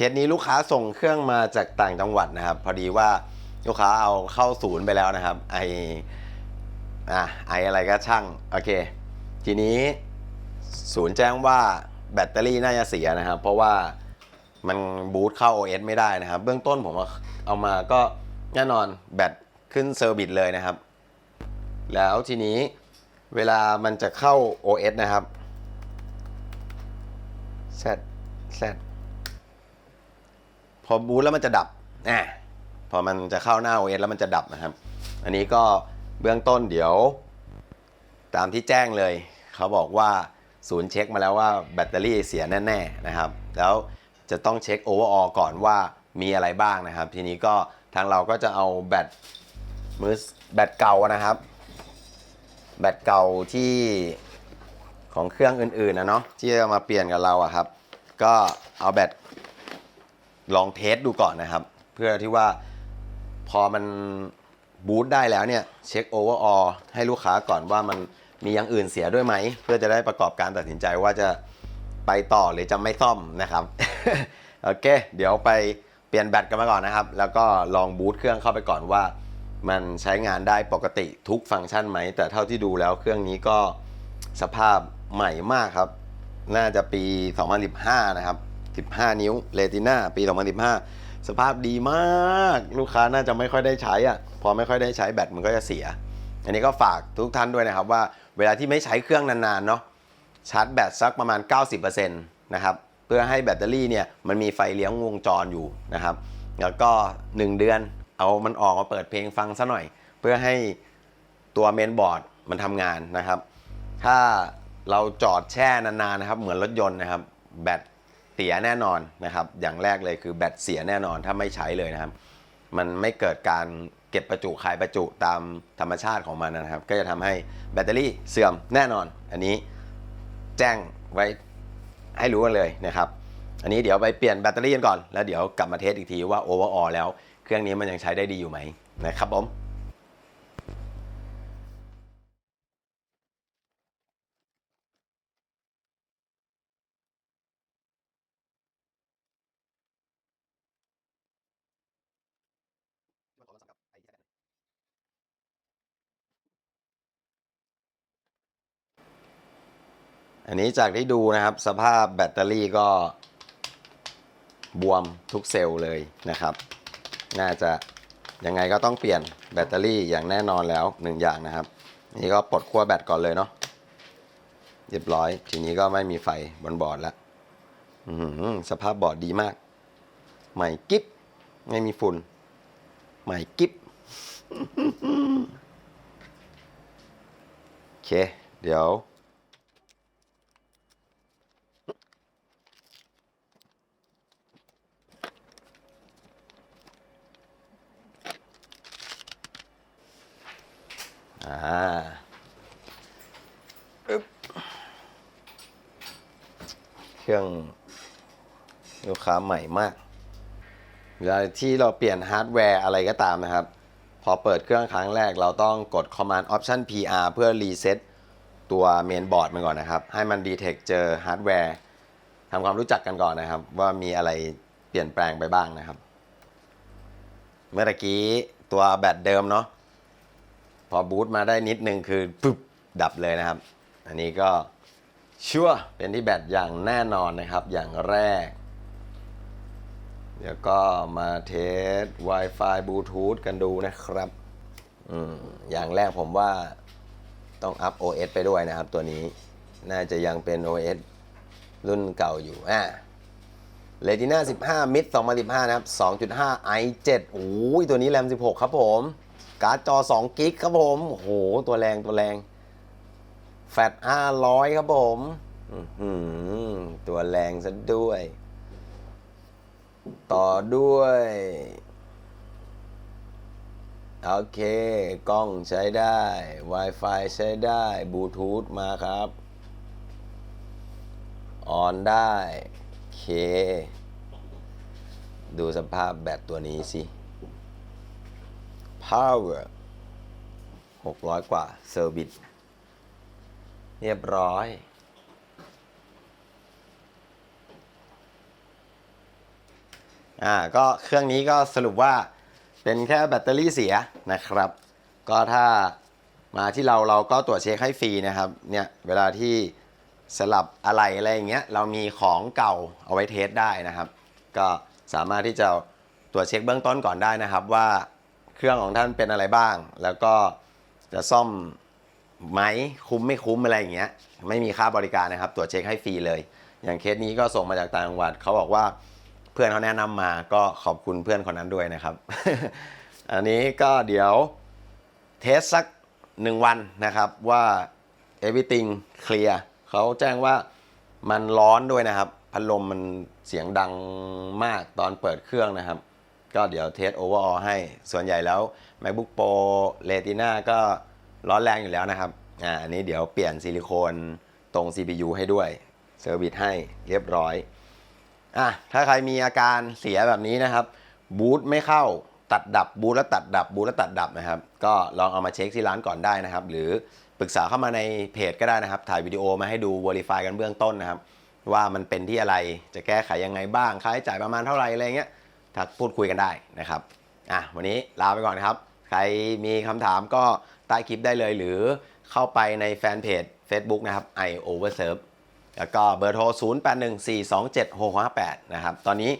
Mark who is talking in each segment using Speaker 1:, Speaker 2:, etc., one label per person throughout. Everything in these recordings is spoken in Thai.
Speaker 1: เคสนี้ลูกค้าส่งเครื่องมาจากต่างจังหวัดนะครับ พอดีว่าลูกค้าเอาเข้าศูนย์ไปแล้วนะครับ ไออะไออะไรก็ช่างโอเค ทีนี้ศูนย์แจ้งว่าแบตเตอรี่น่าจะเสียนะครับ เพราะว่ามันบูตเข้า OS ไม่ได้นะครับ เบื้องต้นผมเอาเอามาก็แน่นอนแบตขึ้นเซอร์วิสเลยนะครับ แล้วทีนี้เวลามันจะเข้า OS นะครับ Z Z พอบูตแล้วมันจะดับอะพอมันจะเข้าหน้า OS แล้วมันจะดับนะครับ อันนี้ก็เบื้องต้นเดี๋ยว ตามที่แจ้งเลย เขาบอกว่าศูนย์เช็คมาแล้วว่าแบตเตอรี่เสียแน่ๆนะครับ แล้วจะต้องเช็คโอเวอร์ออก่อนว่ามีอะไรบ้างนะครับ ทีนี้ก็ทางเราก็จะเอาแบตมือแบตเก่านะครับ แบตเก่าที่ของเครื่องอื่นๆนะเนาะที่จะมาเปลี่ยนกับเราอะครับ ก็เอาแบต ลองเทสดูก่อนนะครับ เพื่อที่ว่าพอมันบูตได้แล้วเนี่ยเช็คโอเวอร์ออให้ลูกค้าก่อนว่ามันมีอย่างอื่นเสียด้วยไหม เพื่อจะได้ประกอบการตัดสินใจว่าจะไปต่อหรือจะไม่ซ่อมนะครับ โอเค เดี๋ยวไปเปลี่ยนแบตกันมาก่อนนะครับ แล้วก็ลองบูตเครื่องเข้าไปก่อนว่า มันใช้งานได้ปกติทุกฟังก์ชันไหม แต่เท่าที่ดูแล้วเครื่องนี้ก็สภาพใหม่มากครับ น่าจะปี 2015 นะครับ 15 นิ้วเรติน่าปี 2015 สภาพดีมากลูกค้าน่าจะไม่ค่อยได้ใช้อะพอไม่ค่อยได้ใช้แบตมันก็จะเสีย อันนี้ก็ฝากทุกท่านด้วยนะครับว่าเวลาที่ไม่ใช้เครื่องนานๆเนาะชาร์จแบตสักประมาณ 90%นะครับเพื่อให้แบตเตอรี่เนี่ยมันมีไฟเลี้ยงวงจรอยู่นะครับ แล้วก็ 1 เดือนเอามันออกมาเปิดเพลงฟังซะหน่อย เพื่อให้ตัวเมนบอร์ดมันทำงานนะครับ ถ้าเราจอดแช่นานๆนะครับ เหมือนรถยนต์นะครับ แบต เสียแน่นอนนะครับ อย่างแรกเลยคือแบตเสียแน่นอนถ้าไม่ใช้เลยนะครับ มันไม่เกิดการเก็บประจุคายประจุตามธรรมชาติของมันนะครับ ก็จะทำให้แบตเตอรี่เสื่อมแน่นอน อันนี้แจ้งไว้ให้รู้กันเลยนะครับ อันนี้เดี๋ยวไปเปลี่ยนแบตเตอรี่กันก่อน แล้วเดี๋ยวกลับมาเทสอีกทีว่าโอเวอร์ออแล้ว เครื่องนี้มันยังใช้ได้ดีอยู่ไหมนะครับผม อันนี้จากที่ดูนะครับสภาพแบตเตอรี่ก็บวมทุกเซลล์เลยนะครับ น่าจะยังไงก็ต้องเปลี่ยนแบตเตอรี่อย่างแน่นอนแล้วหนึ่งอย่างนะครับ นี่ก็ปลดขั้วแบตก่อนเลยเนาะเรียบร้อย ทีนี้ก็ไม่มีไฟบนบอร์ดแล้วสภาพบอร์ดดีมาก ใหม่กิ๊บไม่มีฝุ่น ใหม่กิ๊บโอเค เดี๋ยว อ่าอึ๊บเครื่องลูกค้าใหม่มาก เวลาที่เราเปลี่ยนฮาร์ดแวร์อะไรก็ตามนะครับ พอเปิดเครื่องครั้งแรกเราต้องกด Command Option PR เพื่อรีเซ็ตตัวเมนบอร์ดมันก่อนนะครับ ให้มันดีเทคเจอฮาร์ดแวร์ทำความรู้จักกันก่อนนะครับ ว่ามีอะไรเปลี่ยนแปลงไปบ้างนะครับ เมื่อกี้ตัวแบตเดิมเนาะ พอบูตมาได้นิดนึงคือปึ๊บดับเลยนะครับ อันนี้ก็ชัวเป็นที่แบตอย่างแน่นอนนะครับอย่างแรก เดี๋ยวก็มาเทส Wi-Fi Bluetooth กันดูนะครับอืมอย่างแรกผมว่าต้องอัพ OS ไปด้วยนะครับตัวนี้น่าจะยังเป็น OS รุ่นเก่าอยู่อะ Retina 15 Mid 2015 นะครับ 2.5 i7 โอ้ยตัวนี้แรม 16 ครับผม การ์ดจอ2กิกครับผมโอ้โห ตัวแรงตัวแรง แฟต500 ครับผมอื้อหือตัวแรงซะด้วย ต่อด้วย โอเค กล้องใช้ได้ Wi-Fi ใช้ได้บลูทูธมาครับ ออนได้ โอเค ดูสภาพแบตตัวนี้สิ power 600 กว่าเซอร์วิสเรียบร้อย อ่า ก็เครื่องนี้ก็สรุปว่าเป็นแค่แบตเตอรี่เสียนะครับ ก็ถ้ามาที่เราเราก็ตรวจเช็คให้ฟรีนะครับ เนี่ย เวลาที่สลับอะไรอะไรอย่างเงี้ย เรามีของเก่าเอาไว้เทสได้นะครับ ก็สามารถที่จะตรวจเช็คเบื้องต้นก่อนได้นะครับว่า เครื่องของท่านเป็นอะไรบ้าง แล้วก็จะซ่อมไหมคุ้มไม่คุ้มอะไรอย่างเงี้ย ไม่มีค่าบริการนะครับ ตรวจเช็คให้ฟรีเลย อย่างเคสนี้ก็ส่งมาจากต่างจังหวัดเขาบอกว่าเพื่อนเขาแนะนำมาก็ขอบคุณเพื่อนคนนั้นด้วยนะครับ อันนี้ก็เดี๋ยวเทสสักหนึ่งวันนะครับว่า everything clear เขาแจ้งว่ามันร้อนด้วยนะครับ พัดลมมันเสียงดังมากตอนเปิดเครื่องนะครับ ก็เดี๋ยวเทส overall ให้ส่วนใหญ่แล้ว MacBook Pro Retina ก็ร้อนแรงอยู่แล้วนะครับอ่าอันนี้เดี๋ยวเปลี่ยนซิลิโคนตรง CPU ให้ด้วยเซอร์วิสให้เรียบร้อยอะถ้าใครมีอาการเสียแบบนี้นะครับ บูตไม่เข้าตัดดับบูตแล้วตัดดับบูตแล้วตัดดับนะครับ ก็ลองเอามาเช็คที่ร้านก่อนได้นะครับ หรือปรึกษาเข้ามาในเพจก็ได้นะครับ ถ่ายวิดีโอมาให้ดู Verify กันเบื้องต้นนะครับ ว่ามันเป็นที่อะไรจะแก้ไขยังไงบ้างค่าใช้จ่ายประมาณเท่าไหร่อะไรเงี้ย ทักพูดคุยกันได้นะครับอะวันนี้ลาไปก่อนนครับ ใครมีคำถามก็ใต้คลิปได้เลยหรือเข้าไปในแฟนเพจ Facebook นะครับ i overserve แล้วก็เบอร์โทร 0814276658 นะครับ ตอนนี้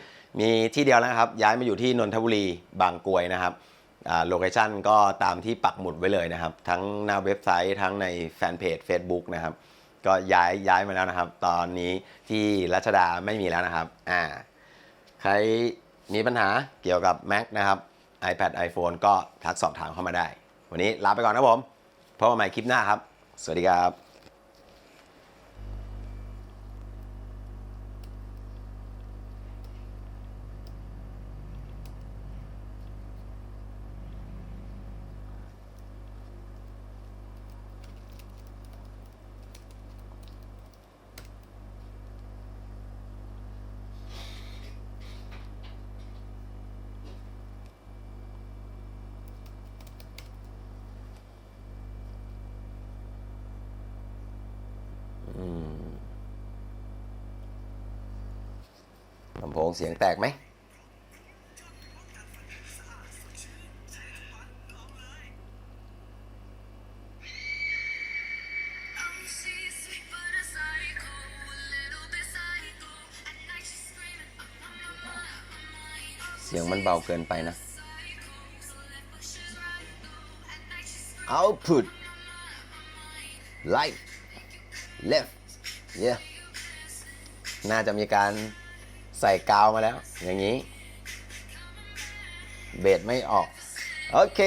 Speaker 1: มีที่เดียวแล้วครับ ย้ายมาอยู่ที่นนทบุรีบางกรวยนะครับโลเคชันก็ตามที่ปักหมุดไว้เลยนะครับ ทั้งหน้าเว็บไซต์ทั้งในแฟนเพจ Facebook นะครับ ก็ย้ายย้ายมาแล้วนะครับ ตอนนี้ที่รัชดาไม่มีแล้วนะครับ อ่า ใคร มีปัญหาเกี่ยวกับ Mac นะครับ iPad iPhone ก็ทักสอบถามเข้ามาได้ วันนี้ลาไปก่อนนะผมพบกันใหม่คลิปหน้าครับ สวัสดีครับ งเสียงแตกไหมเสียงมันเบาเกินไปนะ output right left yeah น่าจะมีการ ใส่กาวมาแล้ว อย่างนี้ เบสไม่ออก โอเค